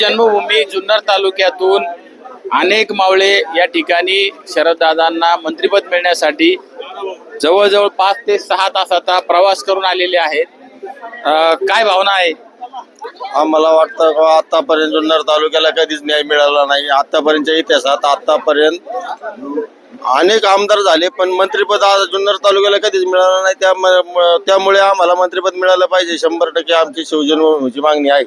जन्मभूमी जुन्नर तालुक्यातून अनेक मावळे या ठिकाणी शरददादांना मंत्रिपद मिळण्यासाठी जवळजवळ पाच ते सहा तासाचा प्रवास करून आलेले आहेत. काय भावना आहे? आम्हाला वाटतं का आतापर्यंत जुन्नर तालुक्याला कधीच न्याय मिळाला नाही. आतापर्यंतच्या इतिहासात आतापर्यंत अनेक आमदार झाले पण मंत्रिपद आज जुन्नर तालुक्याला कधीच मिळालं नाही. त्या त्यामुळे आम्हाला मंत्रिपद मिळालं पाहिजे. शंभर टक्के आमची शिवजन्मभूमीची मागणी आहे.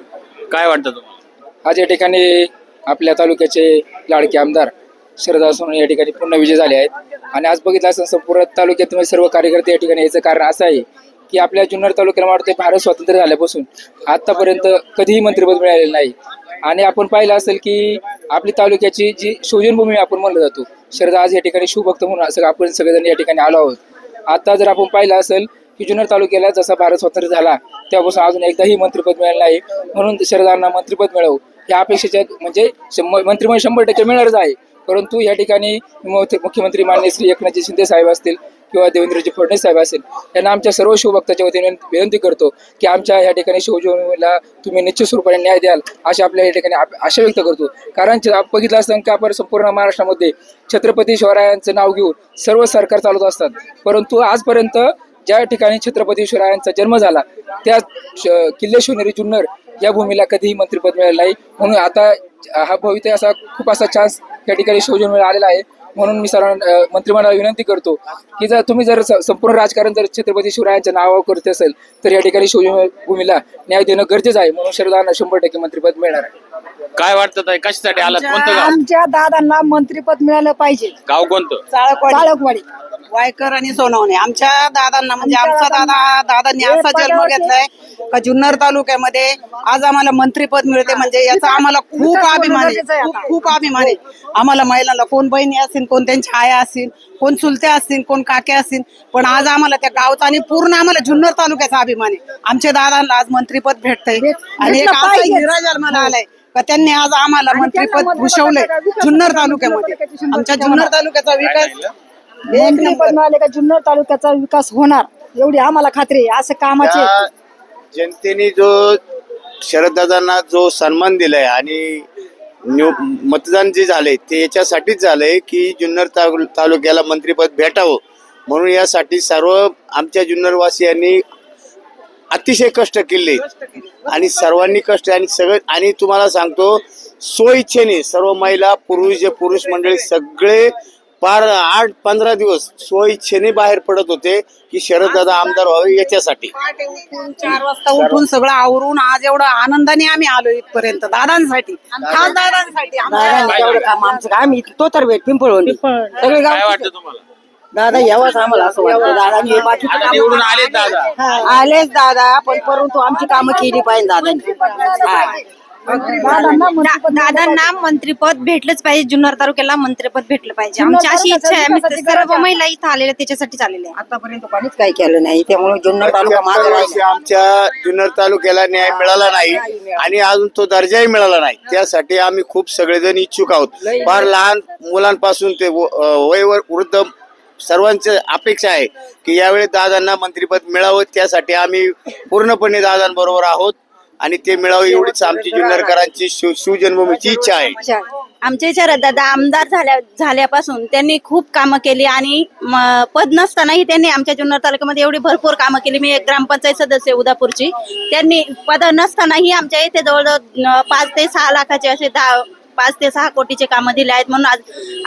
काय वाटतं तुम्हाला? आज या ठिकाणी आपल्या तालुक्याचे लाडके आमदार शरदा सोनवणे या ठिकाणी पूर्ण विजय झाले आहेत. आणि आज बघितलं असं संपूर्ण तालुक्यातील सर्व कार्यकर्ते या ठिकाणी याचं कारण असं आहे की आपल्या जुन्नर तालुक्याला वाटते भारत स्वातंत्र्य झाल्यापासून आतापर्यंत कधीही मंत्रिपद मिळालेलं नाही. आणि आपण पाहिलं असेल की आपली तालुक्याची जी शोजनभूमी आपण म्हणलं जातो शरदा आज या ठिकाणी शिवभक्त म्हणून असं आपण सगळेजण या ठिकाणी आलो आहोत. आता जर आपण पाहिलं असेल की जुन्नर तालुक्याला जसा भारत स्वातंत्र्य झाला त्यापासून अजून एकदाही मंत्रिपद मिळालं नाही. म्हणून शरदांना मंत्रिपद मिळवू या अपेक्षेच्या म्हणजे शंभर- मंत्रिमंडळ शंभर टक्के मिळणारच आहे. परंतु या ठिकाणी मुख्यमंत्री माननीय श्री एकनाथजी शिंदे साहेब असतील किंवा देवेंद्रजी फडणवीस साहेब असेल यांना आमच्या सर्व शिवभक्ताच्या वतीने विनंती करतो की आमच्या या ठिकाणी शिवजन्मभूमीला तुम्ही निश्चित स्वरूपाने न्याय द्याल अशी आपल्या या ठिकाणी आशा व्यक्त करतो. कारण बघितलं असतं की आपण संपूर्ण महाराष्ट्रामध्ये छत्रपती शिवरायांचं नाव घेऊन सर्व सरकार चालवत असतात. परंतु आजपर्यंत ज्या ठिकाणी छत्रपती शिवरायांचा जन्म झाला त्या श- किल्ले शिवनेरी जुन्नर या भूमीला कधीही मंत्रिपद मिळालं नाही. म्हणून आता हा भवितव्य असा खूप असा चान्स या ठिकाणी शिवजन्म आलेला आहे. म्हणून मी सर्वांना मंत्रिमंडळाला विनंती करतो की जर तुम्ही जर संपूर्ण राजकारण जर छत्रपती शिवरायांच्या नावावर करत असेल तर या ठिकाणी शिवभूमीला न्याय देणं गरजेचं आहे म्हणून शरदांना शंभर टक्के मंत्रिपद मिळणार आहे. काय वाटतं ताई? कशासाठी आलात? कोणतं गाव? आमच्या दादांना मंत्रिपद मिळालं पाहिजे. गाव कोणतं चाळकवाडी. वायकर आणि सोनवणे. आमच्या दादांना म्हणजे आमचा दादा दादांनी असा जन्म घेतलाय का जुन्नर तालुक्यामध्ये आज आम्हाला मंत्रीपद मिळते. म्हणजे याचा आम्हाला खूप अभिमान आहे. खूप खूप अभिमान आहे. आम्हाला महिलांना कोण बहिणी असतील कोण त्यांच्या आया असतील कोण चुलत्या असतील कोण काक्या असतील पण आज आम्हाला त्या गावचा आणि पूर्ण आम्हाला जुन्नर तालुक्याचा अभिमान आहे. आमच्या दादांना आज मंत्रीपद भेटतंय. आणि एक असा हिरा जन्माला आलाय. का त्यांनी आज आम्हाला मंत्रीपद भूषवलंय. जुन्नर तालुक्यामध्ये. आमच्या जुन्नर तालुक्याचा विकास मिळाले का जुन्नर तालुक्याचा विकास होणार? एवढी आम्हाला खात्री आहे. असं कामाचे जनतेने जो शरददादांना जो सन्मान दिलाय आणि मतदान जे झालंय ते याच्यासाठीच झालंय की जुन्नर तालु- तालुक्याला मंत्रिपद भेटावं. म्हणून यासाठी सर्व आमच्या जुन्नरवासियांनी अतिशय कष्ट केले. आणि सर्वांनी कष्ट आणि सगळे आणि तुम्हाला सांगतो स्वइच्छेने सर्व महिला पुरुष जे पुरुष मंडळी सगळे पार आठ पंधरा दिवस स्वइच्छेने बाहेर पडत होते की शरददादा आमदार व्हावे याच्यासाठी. पहाटे उठून चार वाजता उठून सगळं आवरून आज एवढं आनंदाने आम्ही आलो इथपर्यंत दादांसाठी. खास दादांसाठी. आमच्या- आमचं काम इथं तो तर भेट पिंपळ सगळे काय वाटतं तुम्हाला? दादा यावंच आम्हाला असं वाटतं. दादानी हे बाकी आता निवडून आले दादा. आलेच दादा पण परंतु आमची कामं केली पाहिजे दादानी हा. दादांना मंत्रिपद दादांना मंत्रिपद भेटलंच पाहिजे. जुन्नर तालुक्याला मंत्रिपद भेटलं पाहिजे. आमची अशी इच्छा आहे. आम्ही सर्व. महिला इथं आलेल्या त्याच्यासाठी आलेले आहे आतापर्यंत कोणीच काही केलं नाही. त्यामुळे जुन्नर तालुका वर्षी राहिला. आमच्या जुन्नर तालुक्याला न्याय मिळाला नाही आणि अजून तो दर्जाही मिळाला नाही. त्यासाठी आम्ही खूप सगळेजण इच्छुक आहोत. फार लहान मुलांपासून ते व- अं, वयवर वृद्ध सर्वांची अपेक्षा आहे की यावेळी दादांना मंत्रीपद मिळावं त्यासाठी आम्ही पूर्णपणे दादांबरोबर आहोत आणि ते मिळावं एवढीच आमची जुन्नरकरांची शिव शिवजन्मभूमीची इच्छा आहे. आमच्या शरद दादा आमदार झाल्या झाल्यापासून त्यांनी खूप कामं केली आणि म- पद नसतानाही त्यांनी आमच्या जुन्नर तालुक्यामध्ये एवढी भरपूर कामं केली. मी एक ग्रामपंचायत सदस्य आहे उदापूरची. त्यांनी पद नसतानाही आमच्या इथे जवळजवळ अं, पाच ते सहा लाखाचे असे दहा पाच ते सहा कोटीचे कामं दिले आहेत म्हणून आज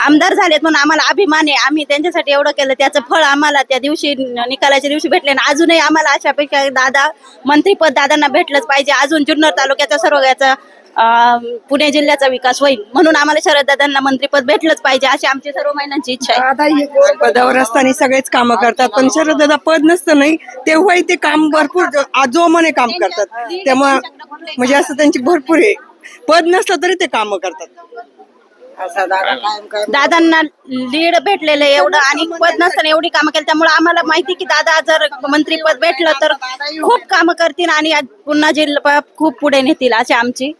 आमदार झालेत म्हणून आम्हाला अभिमान आहे. आम्ही त्यांच्यासाठी एवढं केलं त्याचं फळ आम्हाला त्या दिवशी न- निकालाच्या दिवशी भेटले आणि अजूनही आम्हाला अशा अपेक्षा दादा मंत्रीपद दादांना भेटलंच पाहिजे. अजून जुन्नर तालुक्याचा सर्व याचा पुणे जिल्ह्याचा विकास होईल म्हणून आम्हाला शरद दादांना मंत्रीपद भेटलंच पाहिजे अशी आमची सर्व महिलांची इच्छा आहे. दादा हे पदावर असताना सगळेच काम करतात पण शरददादा पद नसतं नाही तेव्हाही ते काम भरपूर आजोमाने काम करतात. त्यामुळे म्हणजे असं त्यांची भरपूर आहे पद नसलं तरी ते काम करतात. असा दादा कायम कायम दादांना लीड भेटलेलं आहे एवढं आणि पद नसताना एवढी कामं केली त्यामुळे आम्हाला माहिती की दादा जर मंत्रीपद भेटलं तर खूप कामं करतील आणि आज पुन्हा जिल्हा खूप पुढे नेतील अशी आमची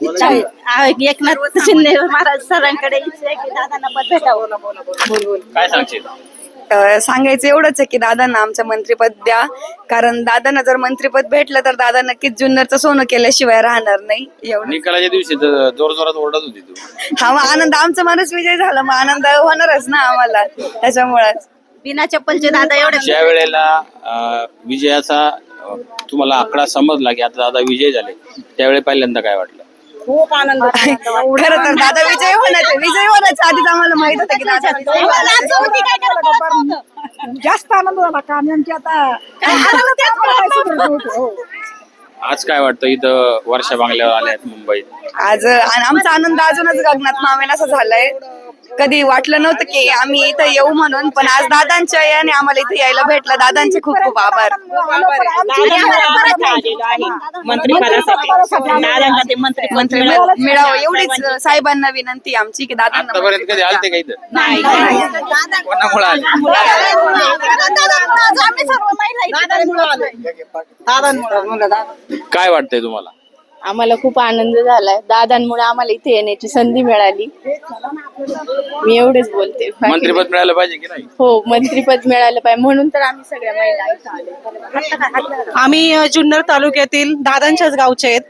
इच्छा आहे. आ, एकनाथ शिंदे महाराज सरांकडे इच्छा आहे की दादांना पद भेटावं. काय सांगशील? सांगायचं एवढंच आहे की दादांना आमचं मंत्रीपद द्या. कारण दादांना जर मंत्रीपद भेटलं तर दादा नक्कीच जुन्नरचं सोनं केल्याशिवाय राहणार नाही. एवढं. निकालाच्या दिवशी तर जोर जोरात ओरडत होती तू. हा मग आनंद आमचा माणूस विजय झाला. मग आनंद होणारच ना आम्हाला. त्याच्यामुळेच बिना चप्पलचे दादा एवढे ज्या वेळेला अं, विजयाचा अं, तुम्हाला आकडा समजला की आता दादा विजय झाले त्यावेळी पहिल्यांदा काय वाटलं? खूप आनंद खरं तर दादा विजय होण्याचे विजय होण्याच्या आधीच आम्हाला माहीत होतं की दादा. जास्त आनंद झाला का? नेमकी आता हो. आज काय वाटतं इथं वर्षा बांगल्यावर आल्या आहेत मुंबईत? आज आणि आमचा आनंद अजूनच गगनात मावेन असं झालाय. कधी वाटलं नव्हतं की आम्ही इथं येऊ म्हणून पण आज दादांच्या याने आम्हाला इथे यायला भेटलं दादांचे खूप खूप आभार मंत्री मिळावं एवढीच साहेबांना विनंती आमची की दादांना आतापर्यंत कधी आलते का इथं कोणामुळे आले काय वाटतंय तुम्हाला आम्हाला खूप आनंद झालाय. दादांमुळे आम्हाला इथे येण्याची संधी मिळाली. मी एवढेच बोलते. मंत्रीपद मिळालं पाहिजे की नाही? हो मंत्रीपद मिळालं पाहिजे. म्हणून तर आम्ही सगळ्या महिला इथं आलो. आम्ही जुन्नर तालुक्यातील दादांच्याच गावचे आहेत.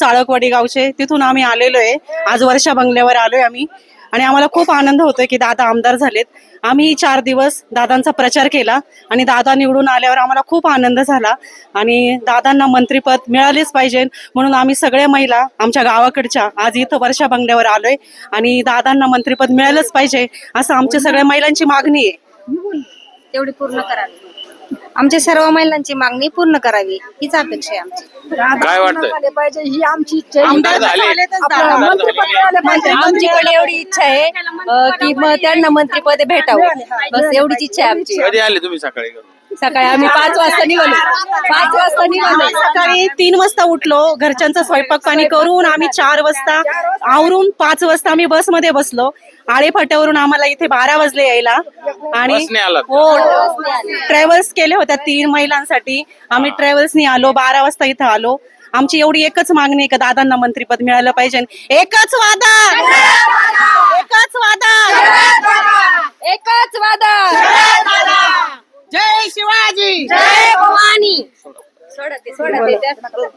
चाळकवाडी गावचे. तिथून आम्ही आलेलो आहे. आज वर्षा बंगल्यावर आलोय आम्ही. आणि आम्हाला खूप आनंद होतोय की दादा आमदार झालेत. आम्ही चार दिवस दादांचा प्रचार केला आणि दादा निवडून आल्यावर आम्हाला खूप आनंद झाला. आणि दादांना मंत्रीपद मिळालेच पाहिजे म्हणून आम्ही सगळ्या महिला आमच्या गावाकडच्या आज इथं वर्षा बंगल्यावर आलोय आणि दादांना मंत्रीपद मिळालंच पाहिजे असं आमच्या सगळ्या महिलांची मागणी आहे. तेवढी पूर्ण करावी. आमच्या सर्व महिलांची मागणी पूर्ण करावी. हीच अपेक्षा आहे आमची. काय वाटतंय? झाले पाहिजे ही आमची इच्छा आहे. आमदार झाले आपलं आमदार मंत्रिपद झालेले मिळालं पाहिजे. आमच्याकडे एवढी इच्छा आहे अं, की मग त्यांना मंत्रीपद भेटावं. बस एवढीच इच्छा आहे आमची. कधी आले तुम्ही सकाळी? सकाळी आम्ही पाच वाजता निघालो. पाच वाजता निघालो. आम्ही सकाळी तीन वाजता उठलो. घरच्यांचा स्वयंपाक पाणी करून आम्ही चार वाजता आवरून पाच वाजता आम्ही बसमध्ये बसलो. आळे फाट्यावरून आम्हाला इथे बारा वाजले यायला. आणि बसने आलात? हो ट्रॅव्हल्स केले होत्या तीन महिलांसाठी. आम्ही ट्रॅव्हल्सनी आलो बारा वाजता इथं आलो. आमची एवढी एकच मागणी आहे का दादांना मंत्रीपद मिळालं पाहिजे. एकच वादा! एकच वादा! एकच वादा! जय शिवाजी!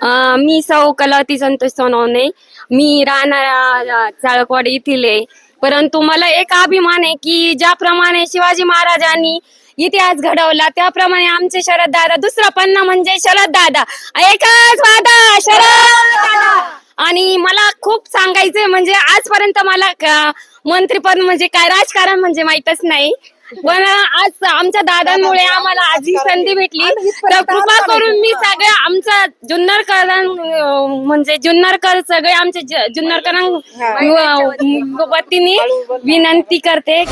अं, मी सौ कलावती संतोष सोनवणे. मी राहणारा चाळकवाडी येथील आहे. परंतु मला एक अभिमान आहे की ज्याप्रमाणे शिवाजी महाराजांनी इतिहास घडवला. त्याप्रमाणे आमचे शरद दादा दुसरा पन्ना म्हणजे शरद दादा. एकच वादा शरद दादा. आणि मला खूप सांगायचंय म्हणजे आजपर्यंत मला मंत्रीपद म्हणजे काय राजकारण म्हणजे माहीतच नाही. पण आज आमच्या दादांमुळे आम्हाला आज ही संधी भेटली. तर कृपा करून मी सगळ्या आमचा जुन्नरकर म्हणजे जुन्नरकर सगळे आमचे जुन्नरकर वतीने विनंती करते.